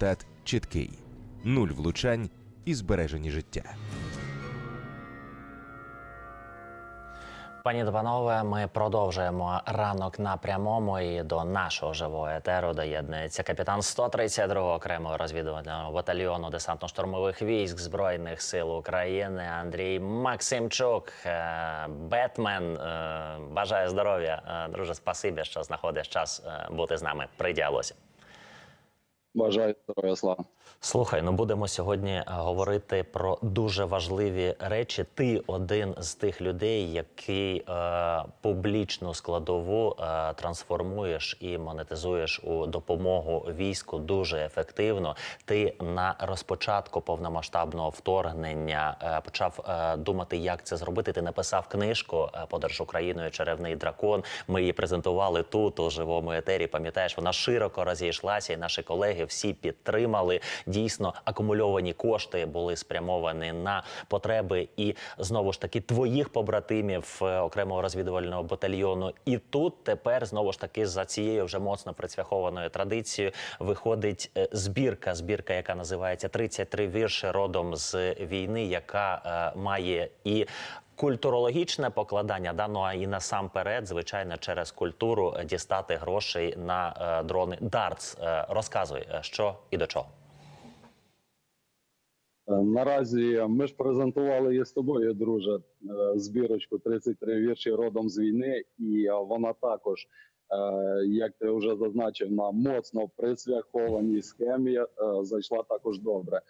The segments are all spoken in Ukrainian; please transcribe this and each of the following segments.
результат чіткий: нуль влучань і збережені життя. Пані та ми продовжуємо ранок на прямому і до нашого живого етеру доєднується капітан 132-го окремого розвідувального батальйону десантно-штурмових військ збройних сил України Андрій Максимчук. Е, Бетмен е, бажаю здоров'я. Е, Друже, спасибі, що знаходиш час бути з нами при діалозі. Бажаю здоров'я, слава. Слухай, ну будемо сьогодні е, говорити про дуже важливі речі. Ти один з тих людей, який е, публічну складову е, трансформуєш і монетизуєш у допомогу війську дуже ефективно. Ти на розпочатку повномасштабного вторгнення е, почав е, думати, як це зробити. Ти написав книжку е, Подорож Україною Черевний дракон. Ми її презентували тут у живому етері. Пам'ятаєш, вона широко розійшлася, і наші колеги всі підтримали. Дійсно, акумульовані кошти були спрямовані на потреби і знову ж таки твоїх побратимів е, окремого розвідувального батальйону. І тут тепер знову ж таки за цією вже моцно прицвяхованою традицією виходить е, збірка. Збірка, яка називається «33 вірші родом з війни, яка е, має і Культурологічне покладання да, ну а і насамперед, звичайно, через культуру дістати грошей на е, дрони. Дартс, е, розказуй, е, що і до чого. Е, Наразі ми ж презентували її з тобою, друже, е, збірочку 33 вірші родом з війни, і вона також, е, як ти вже зазначив, на моцно присвяхованій схемі зайшла також добре.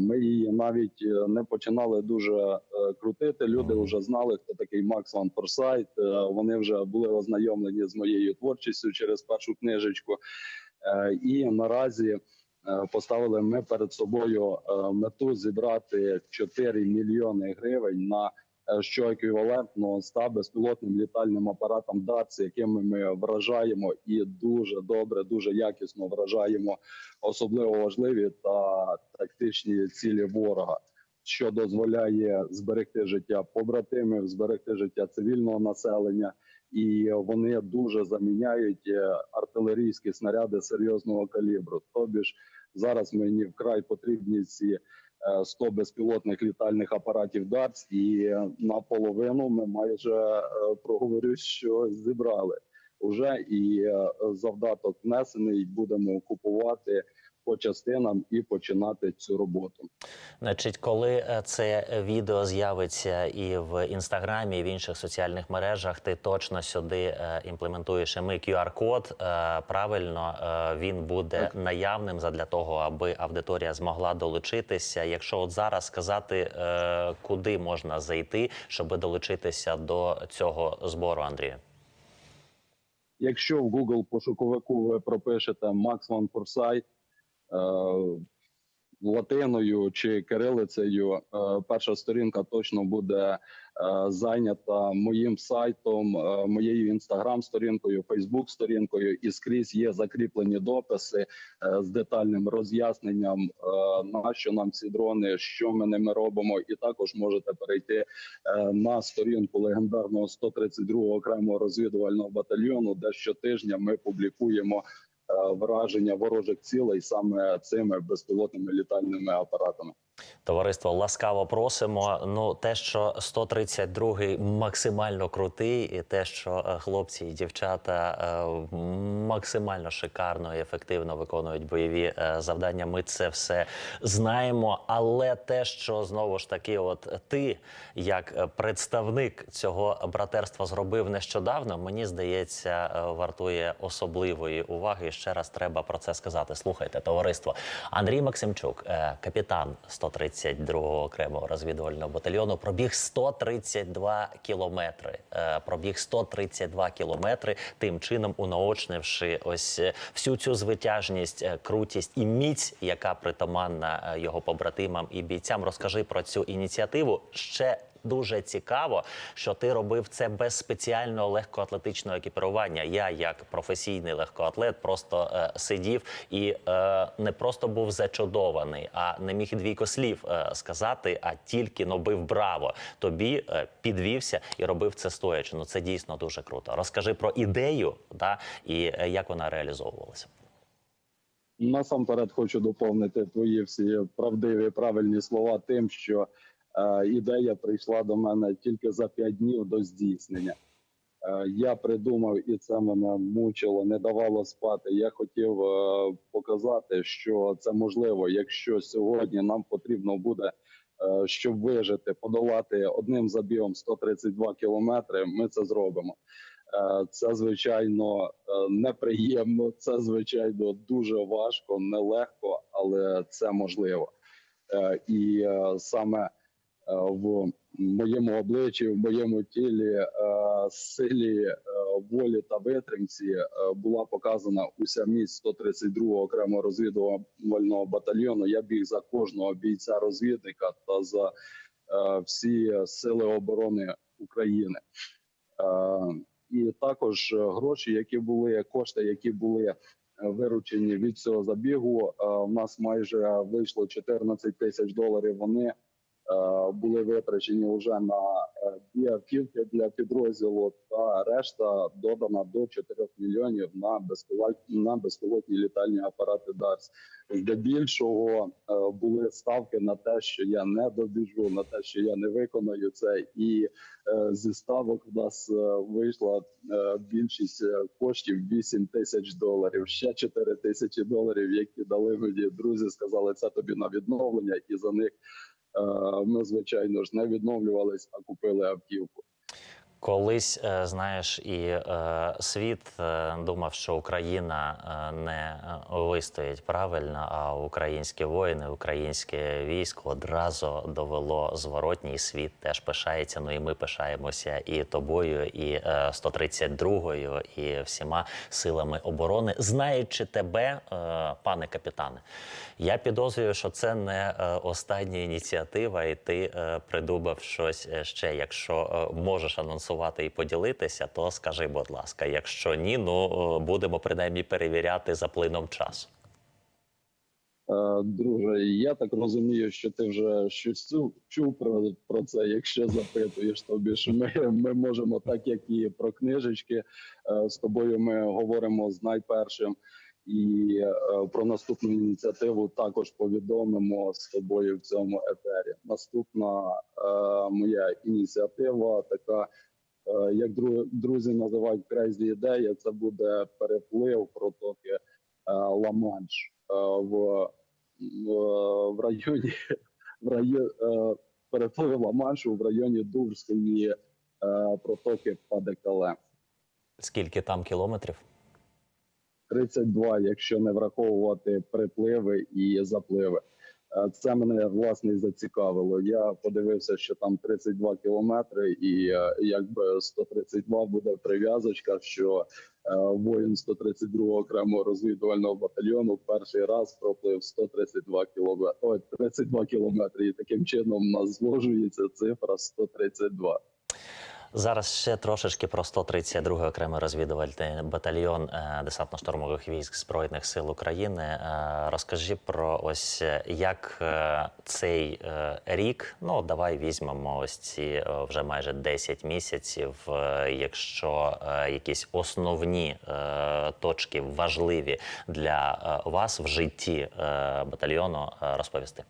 Ми її навіть не починали дуже крутити. Люди вже знали, хто такий Макс Ван Форсайт. Вони вже були ознайомлені з моєю творчістю через першу книжечку. І наразі поставили ми перед собою е, мету зібрати 4 мільйони гривень на е, що еквівалентно 100 безпілотним літальним апаратам ДАЦ, якими ми вражаємо і дуже добре, дуже якісно вражаємо особливо важливі та тактичні цілі ворога. Що дозволяє зберегти життя побратимів, зберегти життя цивільного населення, і вони дуже заміняють е, артилерійські снаряди серйозного калібру. Тобі ж зараз мені вкрай потрібні ці е, 100 безпілотних літальних апаратів ДАРС, і е, наполовину ми майже е, проговорю, що зібрали уже і е, завдаток внесений. Будемо купувати по частинам і починати цю роботу. Значить, коли е, це відео з'явиться і в інстаграмі, і в інших соціальних мережах, ти точно сюди е, імплементуєш ми QR-код. Е, правильно він буде Так. наявним задля того, аби аудиторія змогла долучитися. Якщо от зараз сказати, куди можна зайти, щоб долучитися до цього збору, Андрію. Якщо в Google пошуковику ви пропишете Max Van Forsyth, латиною чи кирилицею, е, перша сторінка точно буде е, зайнята моїм сайтом, е, моєю інстаграм-сторінкою, фейсбук-сторінкою, і скрізь є закріплені дописи е, з детальним роз'ясненням, е, на що нам ці дрони, що ми ними робимо, і також можете перейти е, на сторінку легендарного 132-го окремого розвідувального батальйону, де щотижня ми публікуємо е, враження ворожих цілей саме цими безпілотними літальними апаратами. Товариство, ласкаво просимо. Ну, те, що 132-й максимально крутий, і те, що е, хлопці і дівчата е, максимально шикарно і ефективно виконують бойові е, завдання, ми це все знаємо. Але те, що знову ж таки, от ти, як представник цього братерства, зробив нещодавно, мені здається, вартує особливої уваги. І ще раз треба про це сказати. Слухайте, товариство. Андрій Максимчук, капітан 132-го окремого розвідувального батальйону, пробіг 132 кілометри. Е, Пробіг 132 кілометри, тим чином унаочнивши ось е, всю цю звитяжність, е, крутість і міць, яка притаманна його побратимам і бійцям. Розкажи про цю ініціативу ще. Дуже цікаво, що ти робив це без спеціального легкоатлетичного екіпірування. Я, як професійний легкоатлет, просто е, сидів і е, не просто був зачудований, а не міг двійко слів е, сказати, а тільки ну, бив браво. Тобі е, підвівся і робив це стоячи. Ну це дійсно дуже круто. Розкажи про ідею, да, і е, як вона реалізовувалася. насамперед хочу доповнити твої всі правдиві правильні слова тим, що ідея прийшла до мене тільки за п'ять днів до здійснення. Е, я придумав, і це мене мучило, не давало спати. Я хотів е, показати, що це можливо, якщо сьогодні нам потрібно буде, е, щоб вижити, подолати одним забігом 132 кілометри. Ми це зробимо. Е, Це звичайно е, неприємно, це звичайно дуже важко, нелегко, але це можливо. Е, І е, саме е, в моєму обличчі, в моєму тілі, е, силі е, волі та витримці е, була показана уся міць 132 окремого розвідувального батальйону. Я біг за кожного бійця розвідника та за е, всі сили оборони України. Е, і також е, гроші, які були кошти, які були е, виручені від цього забігу. е, У нас майже вийшло 14 тисяч доларів. Вони е, були витрачені вже на е, дві автівки для підрозділу, та решта додана до 4 мільйонів на безпілотні на безпілотні літальні апарати ДАРС. Здебільшого е, були ставки на те, що я не добіжу, на те, що я не виконаю це, і е, зі ставок в нас е, вийшла е, більшість е, коштів 8 тисяч доларів. Ще 4 тисячі доларів, які дали мені друзі, сказали, це тобі на відновлення, і за них е, ми звичайно ж не відновлювались, а купили автівку. Колись, е, знаєш, і е, світ е, думав, що Україна не вистоїть правильно, а українські воїни, українське військо одразу довело зворотній світ теж пишається. Ну і ми пишаємося і тобою, і е, 132-ю, і всіма силами оборони. Знаючи тебе, пане капітане, я підозрюю, що це не остання ініціатива, і ти придумав щось ще. Якщо можеш анонсувати і поділитися, то скажи, будь ласка. Якщо ні, ну е, будемо принаймні перевіряти за плином часу. Е, Друже, я так розумію, що ти вже щось чув, про, про це. Якщо запитуєш, тобі ж ми, ми можемо, так як і про книжечки, е, з тобою ми говоримо з найпершим. І про наступну ініціативу також повідомимо з тобою в цьому етері. Наступна моя ініціатива, така як дру- друзі називають crazy ідея, це буде переплив протоки е, Ла-Манш е, в, в, районі в районі е, переплив Ла-Маншу в районі Дурської е, протоки Падекале. Скільки там кілометрів? 32, якщо не враховувати припливи і запливи. Е, Це мене власне зацікавило. Я подивився, що там 32 кілометри, і е, якби 132 буде прив'язочка, що е, воїн 132 окремого розвідувального батальйону перший раз проплив 132 кілометри. Ой, 32 кілометри. І таким чином у нас зложується цифра 132. Зараз ще трошечки про 132 окремий розвідувальний батальйон е, десантно-штурмових військ збройних сил України. Е, Розкажи про ось е, як цей рік. Ну давай візьмемо ось ці вже майже 10 місяців. Якщо якісь основні точки важливі для вас в житті батальйону розповісти.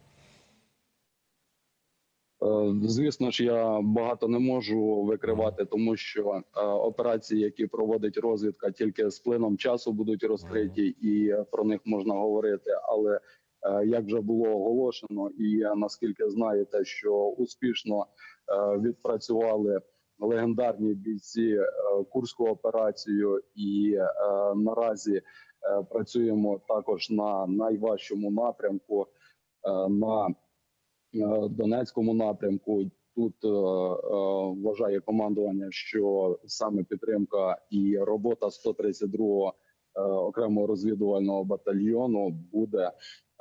Звісно ж, я багато не можу викривати, тому що е, операції, які проводить розвідка, тільки з плином часу будуть розкриті, і про них можна говорити. Але е, як вже було оголошено, і наскільки знаєте, що успішно е, відпрацювали легендарні бійці курську операцію, і наразі працюємо також на найважчому напрямку. на Донецькому напрямку. Тут е, е, вважає командування, що саме підтримка і робота 132-го е, окремого розвідувального батальйону буде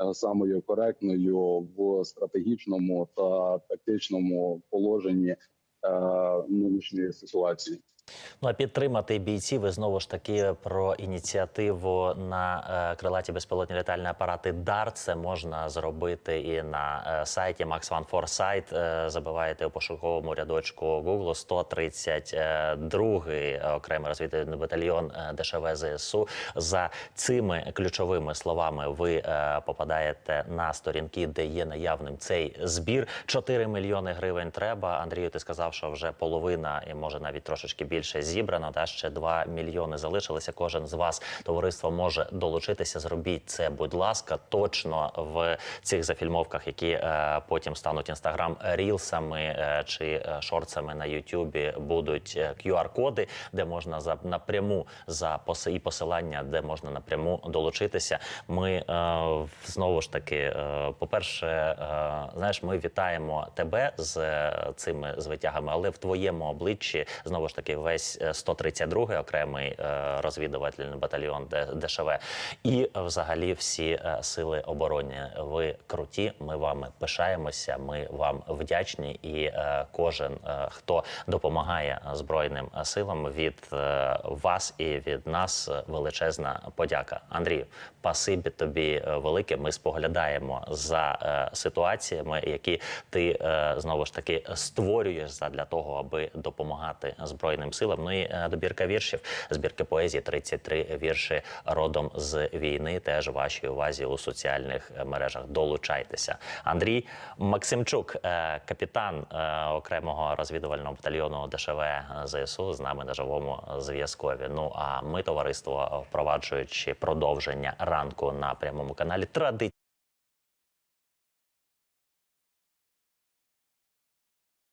е, самою коректною в стратегічному та тактичному положенні е, нинішньої ситуації. Ну а підтримати бійців і знову ж таки про ініціативу на е, крилаті безпілотні літальні апарати ДАР. Це можна зробити і на е, сайті Max One for Sight. Е, забиваєте у пошуковому рядочку Google 132 окремий розвідувальний батальйон ДШВ ЗСУ. За цими ключовими словами ви попадаєте на сторінки, де є наявним цей збір. 4 мільйони гривень треба. Андрію, ти сказав, що вже половина і може навіть трошечки більше зібрано. Та ще 2 мільйони залишилися. Кожен з вас товариство може долучитися. Зробіть це, будь ласка, точно в цих зафільмовках, які е, потім стануть інстаграм рілсами е, чи е, шорцами на Ютубі, будуть е, QR-коди, де можна за напряму за поси і посилання, де можна напряму долучитися. Ми е, знову ж таки, е, по-перше, е, знаєш, ми вітаємо тебе з е, цими звитягами, але в твоєму обличчі знову ж таки весь е, 132-й окремий е, розвідувальний батальйон ДШВ і е, взагалі всі е, сили оборони. Ви круті. Ми вами пишаємося. Ми вам вдячні. І е, кожен, е, хто допомагає збройним силам від е, вас і від нас е, величезна подяка. Андрію, пасибі тобі е, велике. Ми споглядаємо за е, ситуаціями, які ти е, знову ж таки створюєш задля того, аби допомагати збройним силам. Ну і е, добірка віршів, збірки поезії, 33 вірші родом з війни. Теж вашій увазі у соціальних е, мережах. Долучайтеся. Андрій Максимчук, е, капітан окремого розвідувального батальйону ДШВ ЗСУ, з нами на живому зв'язкові. Ну а ми, товариство, впроваджуючи продовження ранку на прямому каналі, традиційно